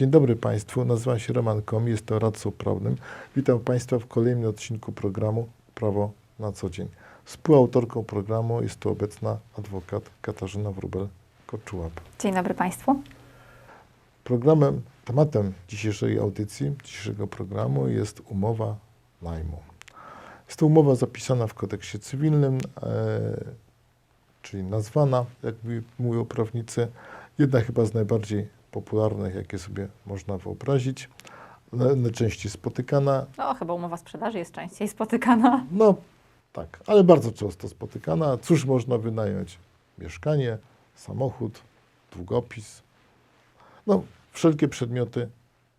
Dzień dobry Państwu, nazywam się Roman Kom, jest to radcą prawnym. Witam Państwa w kolejnym odcinku programu Prawo na co dzień. Współautorką programu jest tu obecna adwokat Katarzyna Wróbel-Koczułap. Dzień dobry Państwu. Programem, tematem dzisiejszej audycji, dzisiejszego programu jest umowa najmu. Jest to umowa zapisana w kodeksie cywilnym, e, czyli nazwana, jak mówią prawnicy, jedna chyba z najbardziej popularnych, jakie sobie można wyobrazić, na- najczęściej spotykana. No, chyba umowa sprzedaży jest częściej spotykana. No tak, ale bardzo często spotykana. Cóż można wynająć? Mieszkanie, samochód, długopis, no wszelkie przedmioty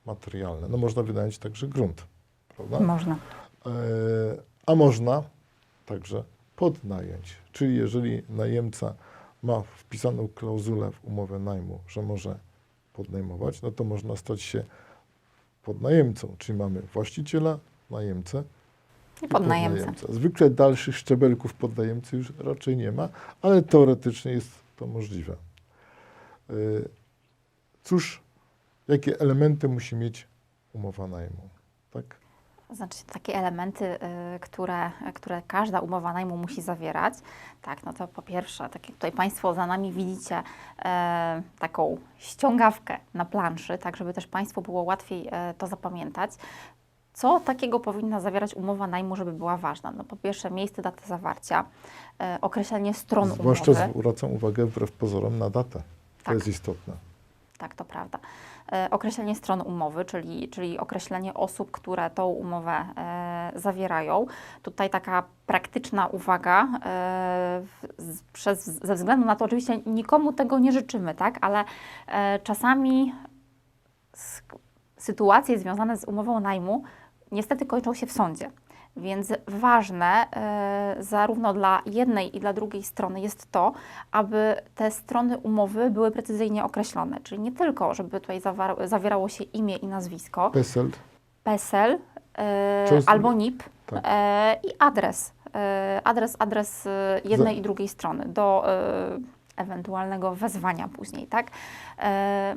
materialne. No można wynająć także grunt, prawda? Można. E, a można także podnająć. Czyli jeżeli najemca ma wpisaną klauzulę w umowę najmu, że może podnajmować, no to można stać się podnajemcą. Czyli mamy właściciela, najemcę I podnajemcę. Zwykle dalszych szczebelków podnajemcy już raczej nie ma, ale teoretycznie jest to możliwe. Y, Cóż, jakie elementy musi mieć umowa najmu? Tak? Znaczy takie elementy, y, które, które każda umowa najmu musi zawierać. Tak, no to po pierwsze, tak jak tutaj Państwo za nami widzicie, e, taką ściągawkę na planszy, tak żeby też Państwu było łatwiej e, to zapamiętać. Co takiego powinna zawierać umowa najmu, żeby była ważna? No po pierwsze miejsce, datę zawarcia, e, określenie stron Zwłaszcza umowy. zwracam uwagę wbrew pozorom na datę. To Tak. jest istotne. Tak, to prawda. E, określenie stron umowy, czyli, czyli określenie osób, które tą umowę e, zawierają. Tutaj taka praktyczna uwaga, e, przez, ze względu na to, oczywiście nikomu tego nie życzymy, tak, ale czasami sytuacje związane z umową najmu niestety kończą się w sądzie. Więc ważne e, zarówno dla jednej i dla drugiej strony jest to, aby te strony umowy były precyzyjnie określone. Czyli nie tylko, żeby tutaj zawierało się imię i nazwisko, PESEL, PESEL e, albo NIP tak. e, i adres. Adres, adres jednej Za- i drugiej strony do ewentualnego wezwania później, tak?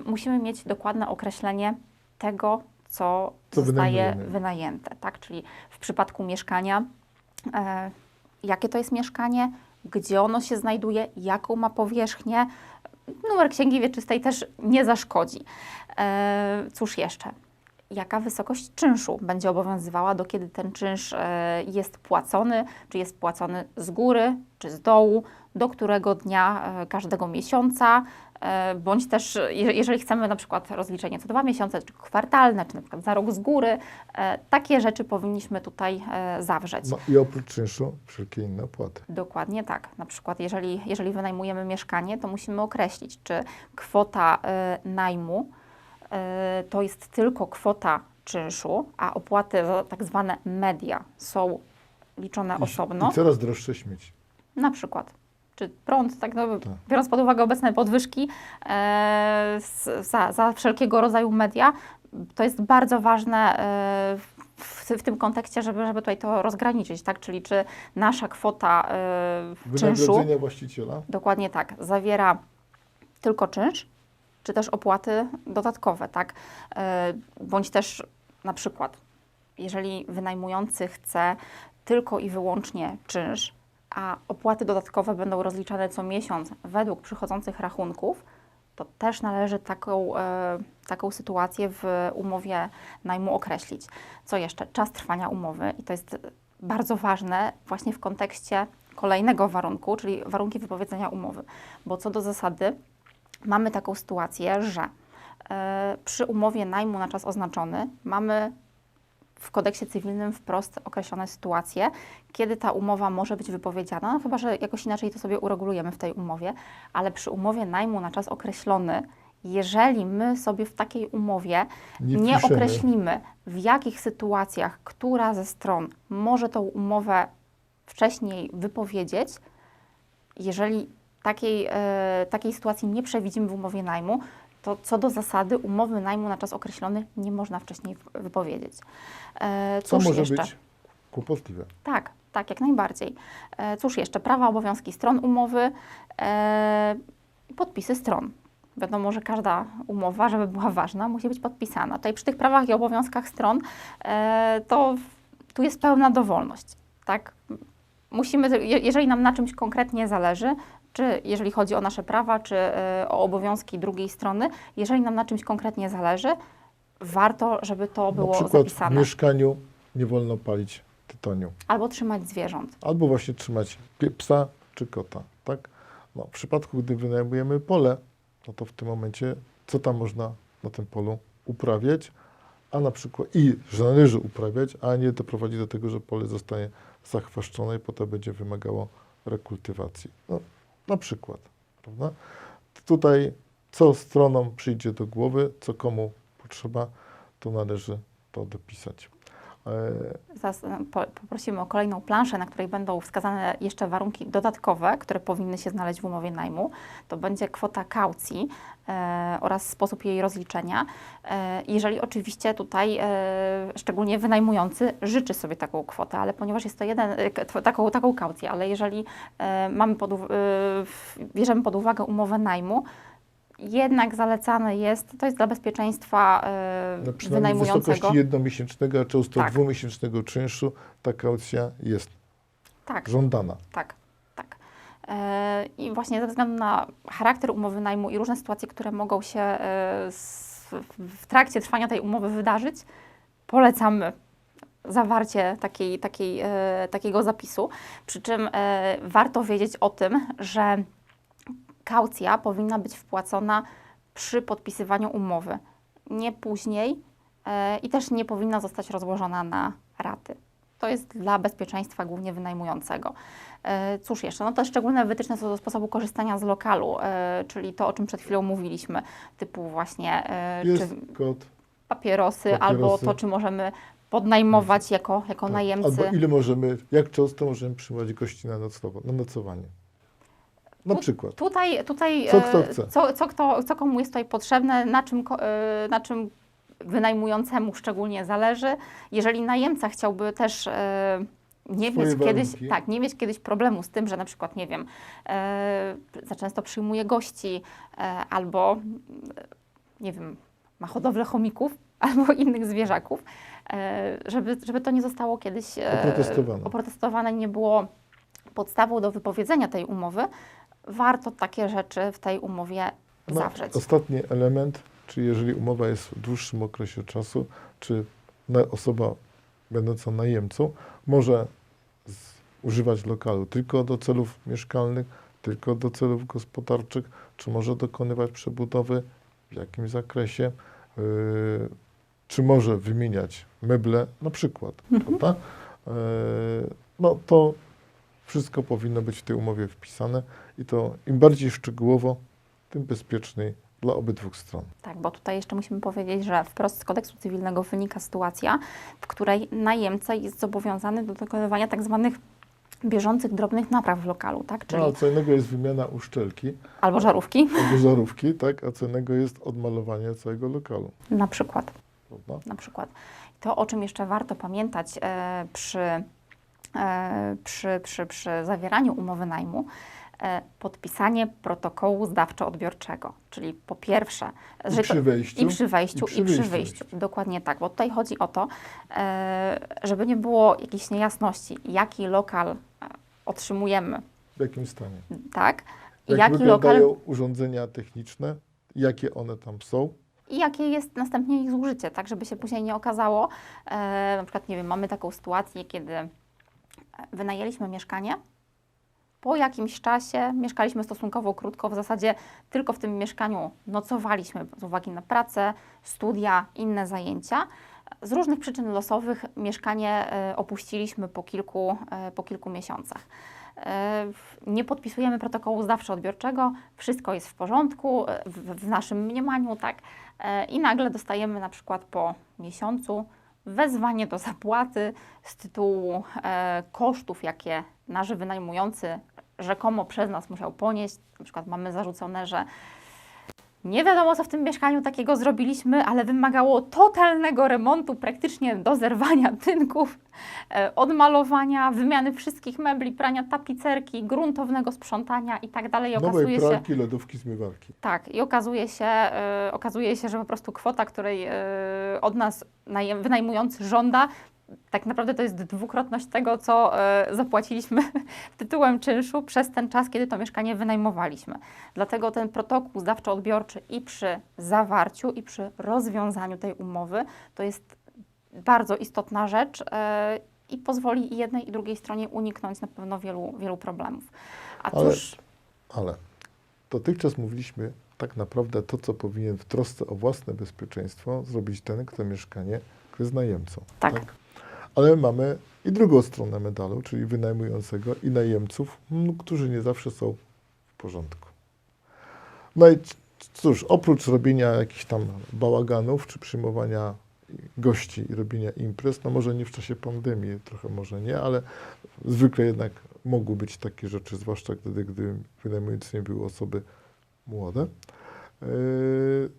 Musimy mieć dokładne określenie tego, co, Co zostaje wynajęte, tak? Czyli w przypadku mieszkania, e, jakie to jest mieszkanie, gdzie ono się znajduje, jaką ma powierzchnię. Numer księgi wieczystej też nie zaszkodzi. E, cóż jeszcze? Jaka wysokość czynszu będzie obowiązywała, do kiedy ten czynsz e, jest płacony, czy jest płacony z góry, czy z dołu, do którego dnia e, każdego miesiąca, bądź też, e, je- jeżeli chcemy na przykład rozliczenie co dwa miesiące, czy kwartalne, czy na przykład za rok z góry, e, takie rzeczy powinniśmy tutaj e, zawrzeć. no i oprócz czynszu wszelkie inne opłaty. Dokładnie tak. Na przykład, jeżeli, jeżeli wynajmujemy mieszkanie, to musimy określić, czy kwota e, najmu e, to jest tylko kwota czynszu, a opłaty za tak zwane media są liczone I, osobno. I coraz droższe śmieci. Na przykład. Czy prąd, tak no, Tak. biorąc pod uwagę obecne podwyżki e, za, za wszelkiego rodzaju media, to jest bardzo ważne e, w, w tym kontekście, żeby, żeby tutaj to rozgraniczyć, tak? Czyli czy nasza kwota e, czynszu, właściciela. dokładnie tak, zawiera tylko czynsz, czy też opłaty dodatkowe, tak? E, Bądź też na przykład, jeżeli wynajmujący chce tylko i wyłącznie czynsz, a opłaty dodatkowe będą rozliczane co miesiąc według przychodzących rachunków, to też należy taką, e, taką sytuację w umowie najmu określić. Co jeszcze? Czas trwania umowy i to jest bardzo ważne właśnie w kontekście kolejnego warunku, czyli warunki wypowiedzenia umowy. Bo co do zasady mamy taką sytuację, że e, przy umowie najmu na czas oznaczony mamy w kodeksie cywilnym wprost określone sytuacje, kiedy ta umowa może być wypowiedziana, no chyba że jakoś inaczej to sobie uregulujemy w tej umowie, ale przy umowie najmu na czas określony, jeżeli my sobie w takiej umowie Nie nie, określimy, w jakich sytuacjach która ze stron może tą umowę wcześniej wypowiedzieć, jeżeli takiej, e, takiej sytuacji nie przewidzimy w umowie najmu, to co do zasady umowy najmu na czas określony nie można wcześniej wypowiedzieć. E, Co może jeszcze? być kłopotliwe. Tak, tak, jak najbardziej. E, cóż jeszcze? Prawa, obowiązki stron umowy, e, podpisy stron. Wiadomo, że każda umowa, żeby była ważna, musi być podpisana. Tutaj przy tych prawach i obowiązkach stron e, to tu jest pełna dowolność, tak? Musimy, je- jeżeli nam na czymś konkretnie zależy, czy jeżeli chodzi o nasze prawa, czy e, o obowiązki drugiej strony, jeżeli nam na czymś konkretnie zależy, warto, żeby to Na było przykład w zapisane. mieszkaniu nie wolno palić tytoniu. Albo trzymać zwierząt. Albo właśnie trzymać psa czy kota, tak? No, w przypadku, gdy wynajmujemy pole, no to w tym momencie co tam można na tym polu uprawiać, a na przykład i że należy uprawiać, a nie doprowadzi do tego, że pole zostanie zachwaszczone i potem będzie wymagało rekultywacji. No, na przykład, prawda? Tutaj co stronom przyjdzie do głowy, co komu potrzeba, to należy to dopisać. E, Zaraz po, poprosimy o kolejną planszę, na której będą wskazane jeszcze warunki dodatkowe, które powinny się znaleźć w umowie najmu. To będzie kwota kaucji e, oraz sposób jej rozliczenia. E, jeżeli oczywiście tutaj e, szczególnie wynajmujący życzy sobie taką kwotę, ale ponieważ jest to jeden, e, taką, taką kaucję, ale jeżeli e, mamy pod, e, bierzemy pod uwagę umowę najmu, jednak zalecane jest, to jest dla bezpieczeństwa e, No przynajmniej w wynajmującego. wysokości jednomiesięcznego, a często Tak. dwumiesięcznego czynszu ta kaucja jest Tak. żądana. Tak, tak. E, I właśnie ze względu na charakter umowy najmu i różne sytuacje, które mogą się e, w trakcie trwania tej umowy wydarzyć, polecamy zawarcie takiej, takiej, takiego zapisu. Przy czym warto wiedzieć o tym, że kaucja powinna być wpłacona przy podpisywaniu umowy, nie później e, i też nie powinna zostać rozłożona na raty. To jest dla bezpieczeństwa głównie wynajmującego. E, Cóż jeszcze? No to szczególne wytyczne co do sposobu korzystania z lokalu, e, czyli to, o czym przed chwilą mówiliśmy, typu właśnie e, Jest czy kod. papierosy, albo papierosy. to, czy możemy podnajmować jako, jako tak. najemcy. Albo ile możemy, jak często możemy przyjmować gości na, noclowo, na nocowanie. Na przykład. Tutaj, tutaj Co kto e, chce. Co, co, kto, co komu jest tutaj potrzebne, na czym, e, na czym wynajmującemu szczególnie zależy. Jeżeli najemca chciałby też e, nie Swoje mieć kiedyś, tak, nie mieć kiedyś problemu z tym, że na przykład, nie wiem, za często przyjmuje gości albo, nie wiem, ma hodowlę chomików albo innych zwierzaków, żeby, żeby to nie zostało kiedyś Oprotestowane. oprotestowane, nie było podstawą do wypowiedzenia tej umowy, warto takie rzeczy w tej umowie No, zawrzeć. Ostatni element, czy jeżeli umowa jest w dłuższym okresie czasu, czy osoba będąca najemcą może używać lokalu tylko do celów mieszkalnych, tylko do celów gospodarczych, czy może dokonywać przebudowy, w jakim zakresie, yy, czy może wymieniać meble, na przykład, prawda? Yy, no to wszystko powinno być w tej umowie wpisane i to im bardziej szczegółowo, tym bezpieczniej dla obydwu stron. Tak, bo tutaj jeszcze musimy powiedzieć, że wprost z kodeksu cywilnego wynika sytuacja, w której najemca jest zobowiązany do dokonywania tak zwanych bieżących drobnych napraw w lokalu, tak? Czyli No, a co innego jest wymiana uszczelki albo żarówki albo żarówki, tak? a co innego jest odmalowanie całego lokalu. na przykład. Prawda? na przykład. To, o czym jeszcze warto pamiętać e, przy, przy, przy, przy zawieraniu umowy najmu, e, podpisanie protokołu zdawczo-odbiorczego. Czyli po pierwsze, I że przy wejściu, i przy wejściu, i przy, wyjściu. Dokładnie tak, bo tutaj chodzi o to, e, żeby nie było jakiejś niejasności, jaki lokal e, otrzymujemy, w jakim stanie. tak? I Jak jaki lokal wyglądają urządzenia techniczne, jakie one tam są. i jakie jest następnie ich zużycie, tak żeby się później nie okazało, e, na przykład, nie wiem, mamy taką sytuację, kiedy wynajęliśmy mieszkanie, po jakimś czasie mieszkaliśmy stosunkowo krótko, w zasadzie tylko w tym mieszkaniu nocowaliśmy z uwagi na pracę, studia, inne zajęcia. Z różnych przyczyn losowych mieszkanie e, opuściliśmy po kilku, e, po kilku miesiącach. E, Nie podpisujemy protokołu zdawczo-odbiorczego, wszystko jest w porządku w, w naszym mniemaniu, tak? I nagle dostajemy na przykład po miesiącu wezwanie do zapłaty z tytułu e, kosztów, jakie nasz wynajmujący rzekomo przez nas musiał ponieść. Na przykład mamy zarzucone, że Nie wiadomo, co w tym mieszkaniu takiego zrobiliśmy, ale wymagało totalnego remontu, praktycznie do zerwania tynków, e, odmalowania, wymiany wszystkich mebli, prania tapicerki, gruntownego sprzątania i tak dalej. I Nowej okazuje się, pralki, lodówki, zmywarki. tak, i okazuje się, e, okazuje się, że po prostu kwota, której e, od nas wynajmujący żąda, tak naprawdę to jest dwukrotność tego, co e, zapłaciliśmy tytułem czynszu przez ten czas, kiedy to mieszkanie wynajmowaliśmy. Dlatego ten protokół zdawczo-odbiorczy i przy zawarciu, i przy rozwiązaniu tej umowy to jest bardzo istotna rzecz e, i pozwoli i jednej, i drugiej stronie uniknąć na pewno wielu, wielu problemów. A Ale- cóż, Ale dotychczas mówiliśmy tak naprawdę to, co powinien w trosce o własne bezpieczeństwo zrobić ten, kto mieszkanie, kto jest najemcą. Tak. Ale mamy i drugą stronę medalu, czyli wynajmującego i najemców, którzy nie zawsze są w porządku. No i cóż, oprócz robienia jakichś tam bałaganów, czy przyjmowania gości i robienia imprez, no może nie w czasie pandemii, trochę może nie, ale zwykle jednak mogły być takie rzeczy, zwłaszcza gdy, gdy wynajmujący nie były osoby młode. Yy,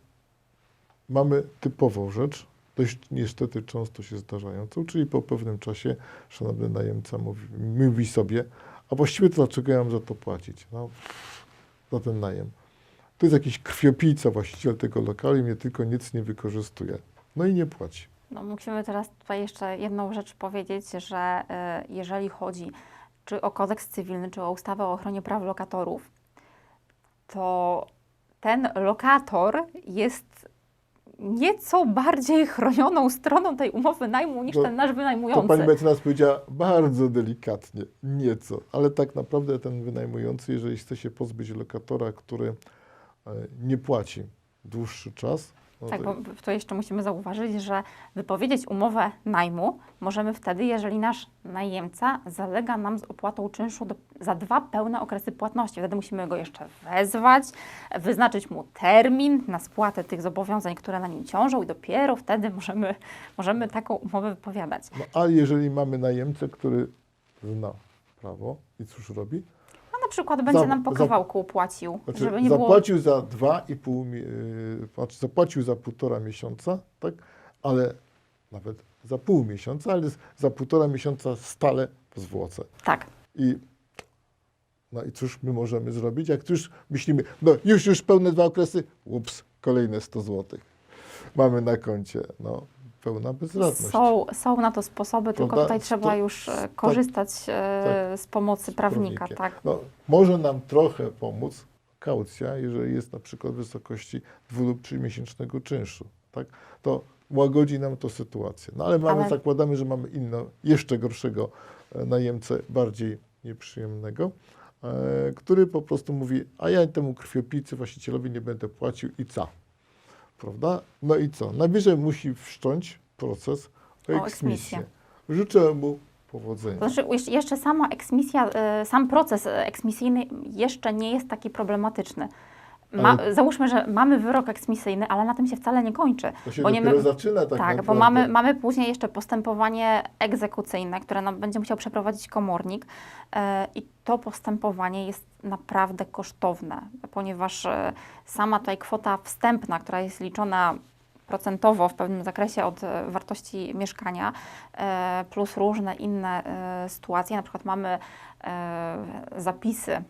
mamy typową rzecz, dość niestety często się zdarzającą, czyli po pewnym czasie szanowny najemca mówi, mówi sobie, a właściwie to dlaczego ja mam za to płacić? No, za ten najem. To jest jakiś krwiopijca właściciel tego lokalu i mnie tylko nic nie wykorzystuje. No i nie płaci. No, musimy teraz tutaj jeszcze jedną rzecz powiedzieć, że y, jeżeli chodzi czy o kodeks cywilny, czy o ustawę o ochronie praw lokatorów, to ten lokator jest nieco bardziej chronioną stroną tej umowy najmu niż To- ten nasz To wynajmujący. pani mecenas powiedziała bardzo delikatnie, nieco, ale tak naprawdę ten wynajmujący, jeżeli chce się pozbyć lokatora, który e, nie płaci dłuższy czas, no Tak, to bo to jeszcze musimy zauważyć, że wypowiedzieć umowę najmu możemy wtedy, jeżeli nasz najemca zalega nam z opłatą czynszu do, za dwa pełne okresy płatności. Wtedy musimy go jeszcze wezwać, wyznaczyć mu termin na spłatę tych zobowiązań, które na nim ciążą i dopiero wtedy możemy, możemy taką umowę wypowiadać. No, a jeżeli mamy najemcę, który zna prawo i cóż robi? Przykład będzie Za- nam po za- kawałku płacił, Znaczy, żeby nie było... zapłacił za dwa i pół, mi- yy, znaczy zapłacił za półtora miesiąca, tak? Ale nawet za pół miesiąca, ale za półtora miesiąca stale w zwłoce. Tak, I no i cóż my możemy zrobić? Jak już myślimy, no już, już pełne dwa okresy, ups, kolejne 100 zł. Mamy na koncie. No, pełna bezradność. Są, są na to sposoby, tylko Prawda? tutaj trzeba To- już e, tak, korzystać e, z pomocy prawnika, prawnikiem. tak? No, może nam trochę pomóc kaucja, jeżeli jest na przykład w wysokości dwu lub trzymiesięcznego czynszu. Tak? To łagodzi nam to sytuację. No ale mamy, Ale- zakładamy, że mamy inno, jeszcze gorszego e, najemcę, bardziej nieprzyjemnego, e, który po prostu mówi, a ja temu krwiopijcy właścicielowi nie będę płacił i co? Prawda? No i co? Najwyżej musi wszcząć proces o O eksmisję. Życzę mu powodzenia. To znaczy, jeszcze- sama eksmisja, e, sam proces eksmisyjny jeszcze nie jest taki problematyczny. Ma, Załóżmy, że mamy wyrok eksmisyjny, ale na tym się wcale nie kończy. To się bo nie my- zaczyna tak, Tak, naprawdę. bo mamy, mamy później jeszcze postępowanie egzekucyjne, które nam będzie musiał przeprowadzić komornik e, i to postępowanie jest naprawdę kosztowne, ponieważ e, sama tutaj kwota wstępna, która jest liczona procentowo w pewnym zakresie od e, wartości mieszkania, e, plus różne inne sytuacje, na przykład mamy zapisy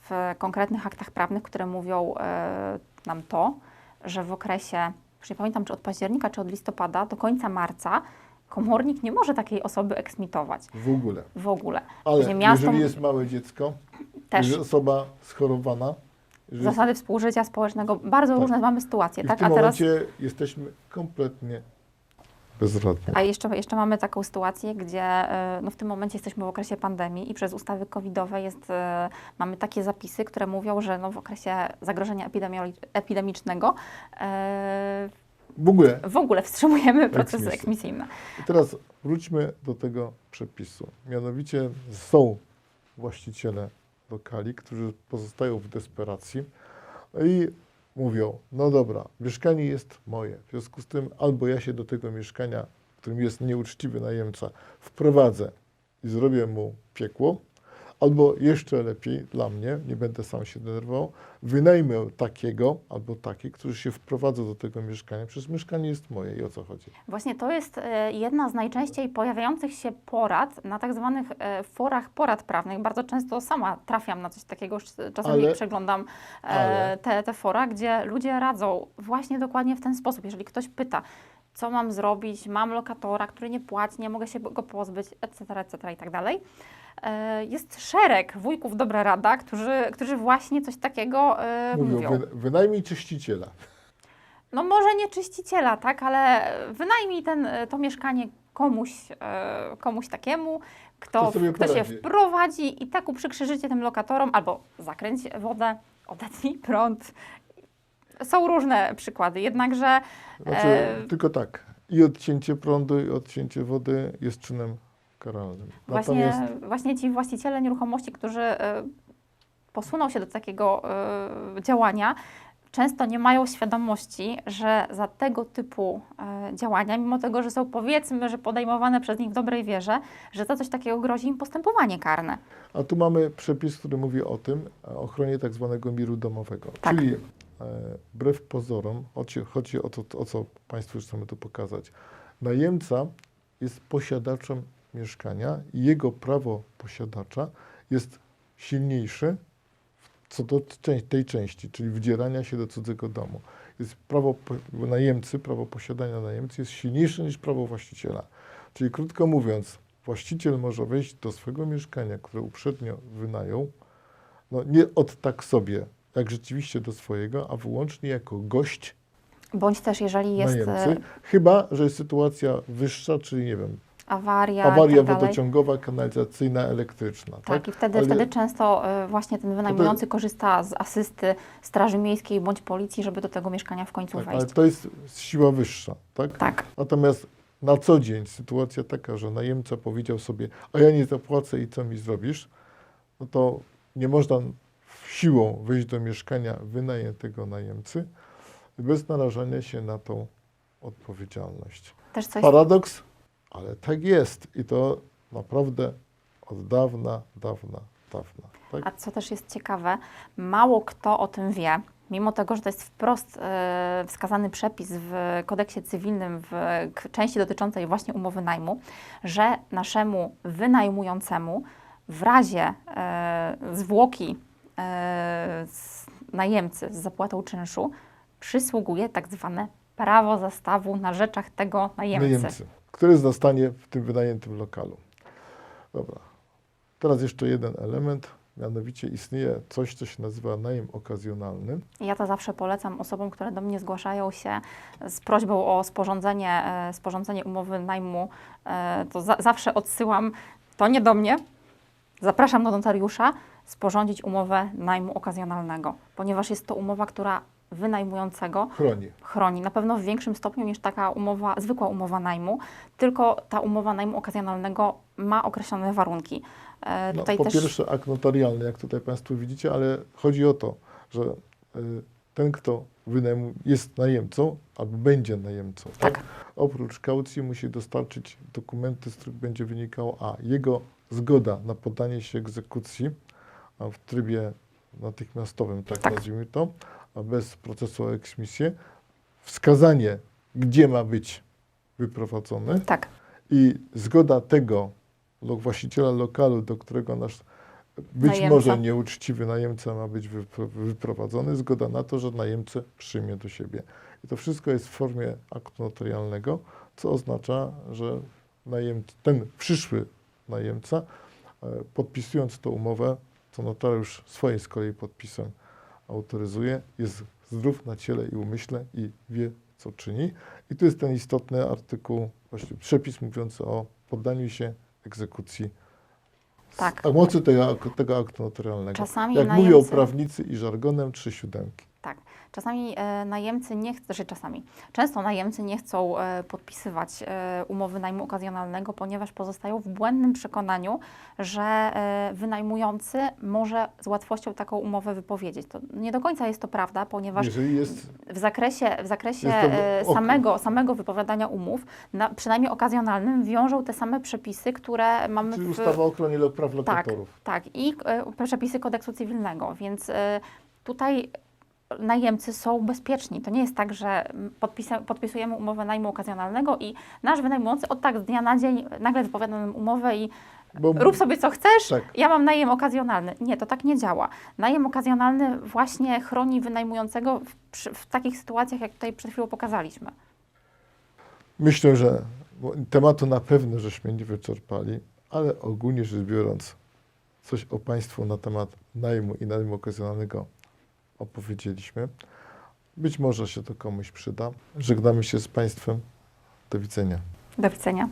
w konkretnych aktach prawnych, które mówią nam to, że w okresie, już nie pamiętam czy od października, czy od listopada, do końca marca komornik nie może takiej osoby eksmitować W ogóle. w ogóle. Ale miasto jeżeli jest małe dziecko, też jeżeli osoba schorowana, jeżeli zasady współżycia społecznego, bardzo Tak. różne mamy sytuacje, i w tak? tym A teraz momencie jesteśmy kompletnie bezradni. A jeszcze, jeszcze mamy taką sytuację, gdzie e, no w tym momencie jesteśmy w okresie pandemii i przez ustawy covidowe jest, e, mamy takie zapisy, które mówią, że no w okresie zagrożenia epidemiolo- epidemicznego e, W ogóle. w ogóle wstrzymujemy procesy Eksmisję. eksmisyjne. I teraz wróćmy do tego przepisu. Mianowicie są właściciele lokali, którzy pozostają w desperacji i mówią, no dobra, mieszkanie jest moje, w związku z tym albo ja się do tego mieszkania, w którym jest nieuczciwy najemca, wprowadzę i zrobię mu piekło, Albo jeszcze lepiej dla mnie, nie będę sam się denerwował, wynajmę takiego albo takiej, którzy się wprowadzą do tego mieszkania. Przecież mieszkanie jest moje i o co chodzi? Właśnie to jest e, jedna z najczęściej pojawiających się porad na tak zwanych e, forach porad prawnych. Bardzo często sama trafiam na coś takiego, czasami Ale- przeglądam e, ale- te, te fora, gdzie ludzie radzą właśnie dokładnie w ten sposób. Jeżeli ktoś pyta, co mam zrobić, mam lokatora, który nie płaci, nie mogę się go pozbyć, etc., etc. i tak dalej. E, Jest szereg wujków dobra rada, którzy, którzy właśnie coś takiego e, Mówią, mówią. wy, wynajmij czyściciela. No może nie czyściciela, tak, ale wynajmij ten, e, to mieszkanie komuś, komuś takiemu, kto, Kto kto się wprowadzi i tak uprzykrzy życie tym lokatorom, albo zakręć wodę, odetnij prąd. Są różne przykłady, jednakże Znaczy, E, tylko tak, i odcięcie prądu, i odcięcie wody jest czynem karalnym. właśnie, Natomiast właśnie ci właściciele nieruchomości, którzy e, posuną się do takiego e, działania, często nie mają świadomości, że za tego typu e, działania, mimo tego, że są powiedzmy, że podejmowane przez nich w dobrej wierze, że za coś takiego grozi im postępowanie karne. A tu mamy przepis, który mówi o tym, o ochronie tak zwanego miru domowego. Tak. Czyli e, wbrew pozorom, chodzi, chodzi o to, o co Państwu chcemy tu pokazać. Najemca jest posiadaczem mieszkania i jego prawo posiadacza jest silniejsze co do tej części, czyli wdzierania się do cudzego domu. Jest prawo najemcy, prawo posiadania najemcy jest silniejsze niż prawo właściciela. Czyli krótko mówiąc, właściciel może wejść do swojego mieszkania, które uprzednio wynajął, no nie od tak sobie, jak rzeczywiście do swojego, a wyłącznie jako gość Bądź też, jeżeli jest e, najemcy, chyba, że jest sytuacja wyższa, czyli nie wiem, awaria, awaria tak wodociągowa, kanalizacyjna, elektryczna. Tak, Tak, i wtedy, Ale- wtedy często e, właśnie ten wynajmujący korzysta z asysty Straży Miejskiej bądź Policji, żeby do tego mieszkania w końcu tak, ale wejść. to jest siła wyższa, tak? Tak, Natomiast na co dzień sytuacja taka, że najemca powiedział sobie, a ja nie zapłacę i co mi zrobisz, no to nie można siłą wejść do mieszkania wynajętego najemcy bez narażania się na tą odpowiedzialność. też coś Paradoks, ale tak jest i to naprawdę od dawna, dawna, dawna. Tak? A co też jest ciekawe, mało kto o tym wie, mimo tego, że to jest wprost e, wskazany przepis w kodeksie cywilnym w części dotyczącej właśnie umowy najmu, że naszemu wynajmującemu w razie e, zwłoki e, z najemcy z zapłatą czynszu przysługuje tak zwane prawo zastawu na rzeczach tego najemcy. najemcy, który zostanie w tym wynajętym lokalu. Dobra. Teraz jeszcze jeden element, mianowicie istnieje coś, co się nazywa najem okazjonalny. Ja to zawsze polecam osobom, które do mnie zgłaszają się z prośbą o sporządzenie, e, sporządzenie umowy najmu. E, to za, zawsze odsyłam, to nie do mnie, zapraszam do notariusza, sporządzić umowę najmu okazjonalnego, ponieważ jest to umowa, która wynajmującego Chroni. chroni na pewno w większym stopniu niż taka umowa, zwykła umowa najmu, tylko ta umowa najmu okazjonalnego ma określone warunki. E, No, po też pierwsze akt notarialny, jak tutaj Państwo widzicie, ale chodzi o to, że y, ten, kto wynajmu, jest najemcą albo będzie najemcą, Tak. oprócz kaucji musi dostarczyć dokumenty, z których będzie wynikało a. jego zgoda na poddanie się egzekucji w trybie natychmiastowym, tak, Tak. nazwijmy to, bez procesu o eksmisję, wskazanie, gdzie ma być wyprowadzony, tak, i zgoda tego właściciela lokalu, do którego nasz być Najemca. może nieuczciwy najemca ma być wypro- wyprowadzony, zgoda na to, że najemcę przyjmie do siebie. I to wszystko jest w formie aktu notarialnego, co oznacza, że najemca, ten przyszły najemca, e, podpisując tą umowę, co notariusz swoim z kolei podpisem autoryzuje, jest zdrów na ciele i umyśle i wie, co czyni. I tu jest ten istotny artykuł, właśnie przepis mówiący o poddaniu się egzekucji tak. mocy tego, tego aktu notarialnego. Czasami Jak mówią najemcy- prawnicy i żargonem, trzy siódemki. Tak. Czasami e, najemcy nie chcą, znaczy czasami, często najemcy nie chcą e, podpisywać e, umowy najmu okazjonalnego, ponieważ pozostają w błędnym przekonaniu, że e, wynajmujący może z łatwością taką umowę wypowiedzieć. To nie do końca jest to prawda, ponieważ Jeżeli jest, w zakresie, w zakresie Jest e, okej. samego, samego wypowiadania umów, na, przynajmniej okazjonalnym, wiążą te same przepisy, które mamy czyli w, ustawa o ochronie lo- praw tak, lokatorów. tak. I e, przepisy kodeksu cywilnego, więc e, tutaj najemcy są bezpieczni. To nie jest tak, że podpisa- podpisujemy umowę najmu okazjonalnego i nasz wynajmujący od tak z dnia na dzień nagle wypowiada nam umowę i Bo, rób sobie co chcesz, Tak. ja mam najem okazjonalny. Nie, to tak nie działa. Najem okazjonalny właśnie chroni wynajmującego w, w takich sytuacjach, jak tutaj przed chwilą pokazaliśmy. Myślę, że tematu na pewno żeśmy nie wyczerpali, ale ogólnie rzecz biorąc, coś o Państwu na temat najmu i najmu okazjonalnego opowiedzieliśmy. Być może się to komuś przyda. Żegnamy się z Państwem. Do widzenia. Do widzenia.